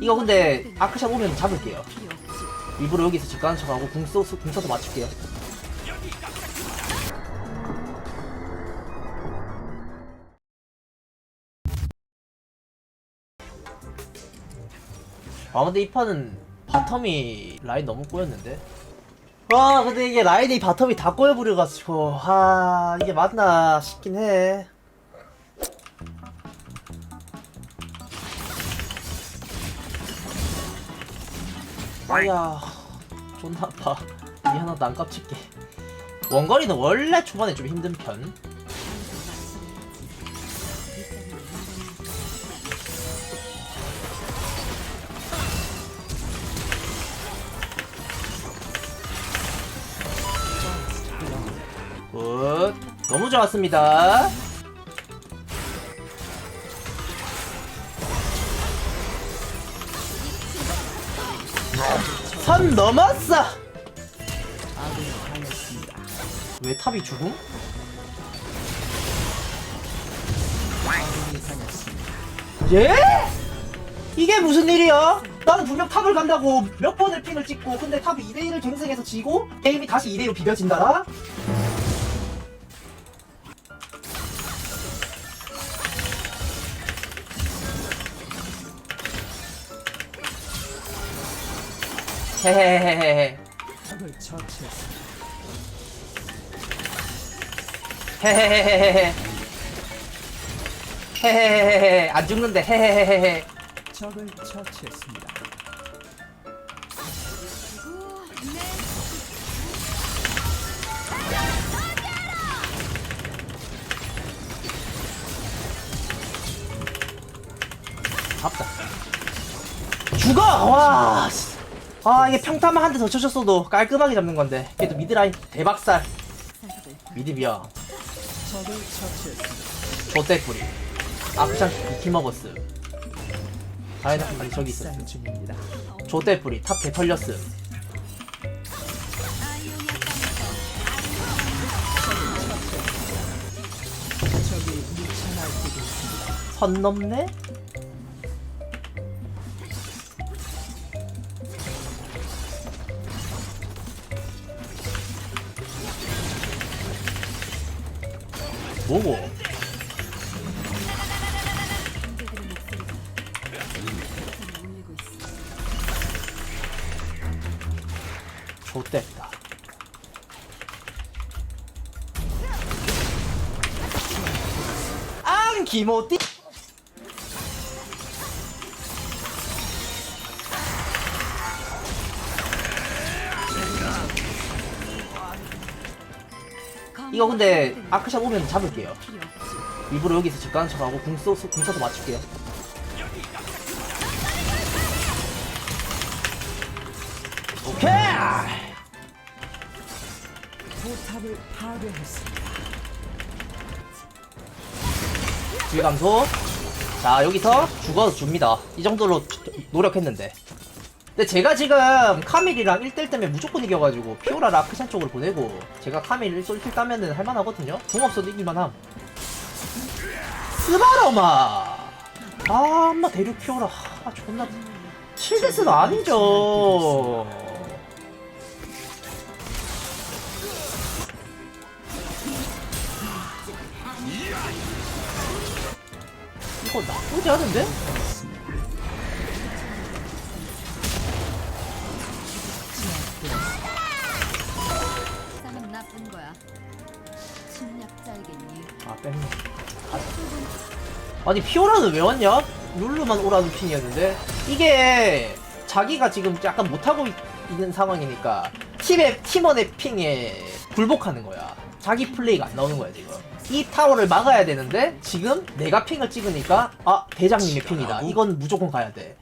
이거 근데 아크샷 오면 잡을게요. 일부러 여기서 집 가는 척하고 궁, 써, 궁 써서 맞출게요. 아 근데 이 판은 바텀이 라인 너무 꼬였는데? 와 근데 이게 라인이 바텀이 다 꼬여버려가지고 아 이게 맞나 싶긴 해 아야 존나 아파 미안하다 안 깝칠게 원거리는 원래 초반에 좀 힘든 편 굿. 너무 좋았습니다. 선 넘었어! 왜 탑이 죽음? 예? 이게 무슨 일이야? 나는 분명 탑을 간다고 몇 번을 핑을 찍고 근데 탑이 2대1을 갱생해서 지고 게임이 다시 2대1로 비벼진다라? 헤헤헤헤헤. 헤헤헤헤헤 헤헤헤헤헤 안 죽는데 헤헤헤헤헤 적을 처치했습니다. 잡다 죽어! 와 씨. 아 이게 평타만 한 대 더 쳐줬어도 깔끔하게 잡는 건데 그래도 미드라인 대박살 처치했습니다. 조떼뿌리 아크샹 이키머버스 다이나 아니 저기 있어. 조떼뿌리 탑 개털렸음. 선 넘네? 뭐고? 좋됐다 앙 기모띠 이거 근데 아크샷 오면 잡을게요. 일부러 여기서 집 가는 척하고 궁, 써, 궁 써서 맞출게요. 오케이! 포탑을 파괴했습니다. 질 감소. 자 여기서 죽어서 줍니다. 이 정도로 노력했는데 근데 제가 지금 카밀이랑 1대1 때문에 무조건 이겨가지고 피오라 라크샨 쪽으로 보내고 제가 카밀 1킬 1킬 따면은 할만하거든요. 궁 없어도 이길만함. 스바라마! 아 엄마 대륙 피오라. 아 존나 7데스는 아니죠. 이거 나쁘지 않은데? 아니 피오라는 왜 왔냐? 룰루만 오라는 핑이었는데. 이게 자기가 지금 약간 못하고 있, 는 상황이니까 팀의 팀원의 핑에 굴복하는 거야. 자기 플레이가 안 나오는 거야 지금. 이 타워를 막아야 되는데 지금 내가 핑을 찍으니까 아 대장님의 핑이다. 이건 무조건 가야 돼.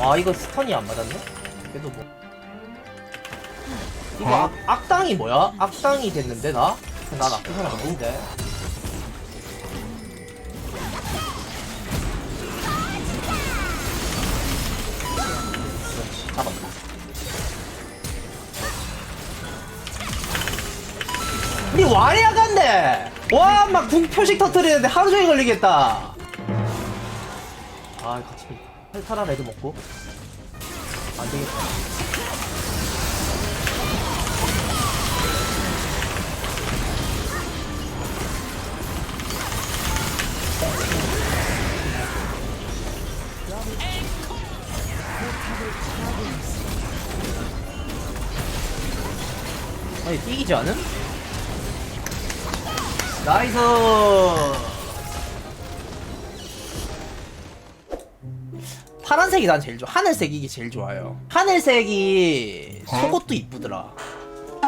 아 이거 스턴이 안 맞았네? 그래도 뭐 이거 악, 악당이 뭐야? 악당이 됐는데 나? 나 나쁜 사람 아닌데. 그렇지 잡았다. 니 와리야 간대! 와막 궁표식 터트리는데 하루 종일 걸리겠다. 아 같이 헬타라 레드 먹고. 안되겠다 아니 뛰기지 않은? 나이스! 파란색이 난 제일 좋아. 하늘색이 이게 제일 좋아요. 하늘색이 속옷도 이쁘더라.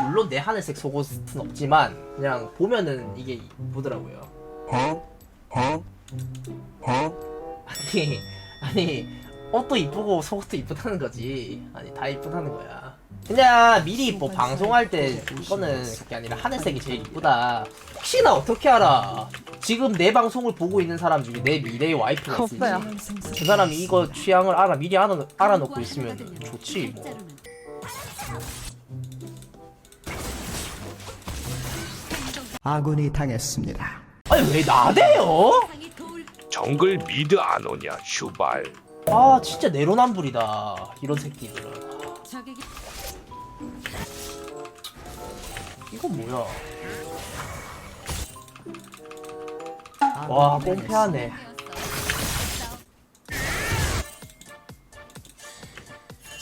물론 내 하늘색 속옷은 없지만 그냥 보면은 이게 이쁘더라고요. 아니 아니 옷도 이쁘고 속옷도 이쁘다는 거지. 아니 다 이쁘다는 거야 그냥 미리 뭐 방송할 때 이거는 그게 아니라 하늘색이 제일 이쁘다. 혹시나 어떻게 알아? 지금 내 방송을 보고 있는 사람 중에 내 미래의 와이프가 있을지 그 사람이 이거 취향을 알아 미리 알아, 알아놓고 있으면 좋지 뭐. 아군이 당했습니다. 아니 왜 나대요? 정글 미드 안 오냐 슈발. 아 진짜 내로남불이다 이런 새끼들은 적에게 이건 뭐야 와 꽁패하네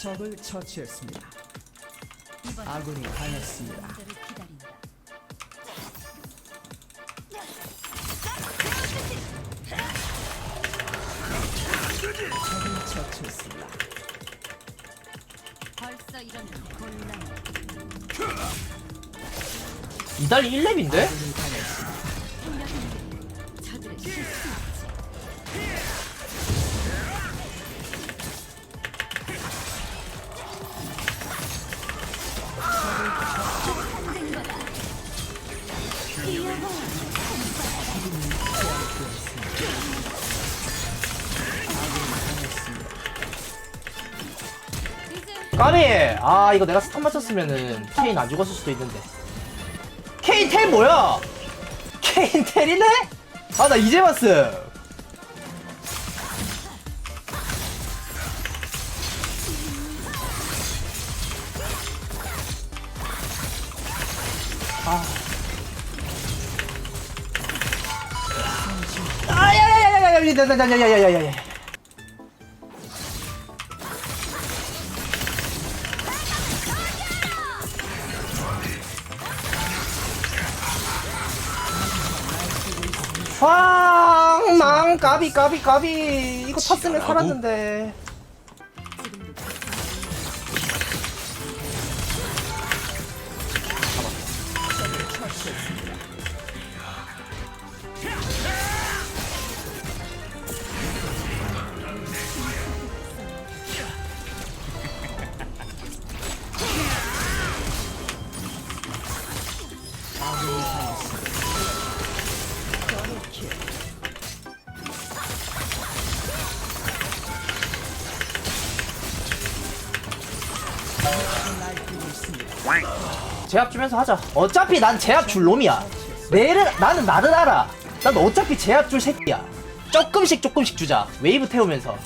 적을 처치했습니다. 아군이 기다린다. 적을 처치했습니다. 이달리 1렙인데? 까비! 아 이거 내가 스턴 맞췄으면은 케인 안 죽었을 수도 있는데 케인 텔 뭐야? 케인 텔이네? 아 나 이제 봤어 아 아야야야야야야야야야야야야야 황망 까비 까비 까비. 이거 탔으면 살았는데 제압 주면서 하자. 어차피 난 제압 줄 놈이야. 내를 나는 나를 알아. 난 어차피 제압 줄 새끼야. 조금씩 조금씩 주자. 웨이브 태우면서.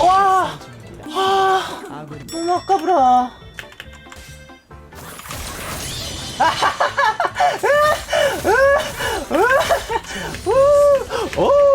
와! 아, 아군이 너무 아까부라 오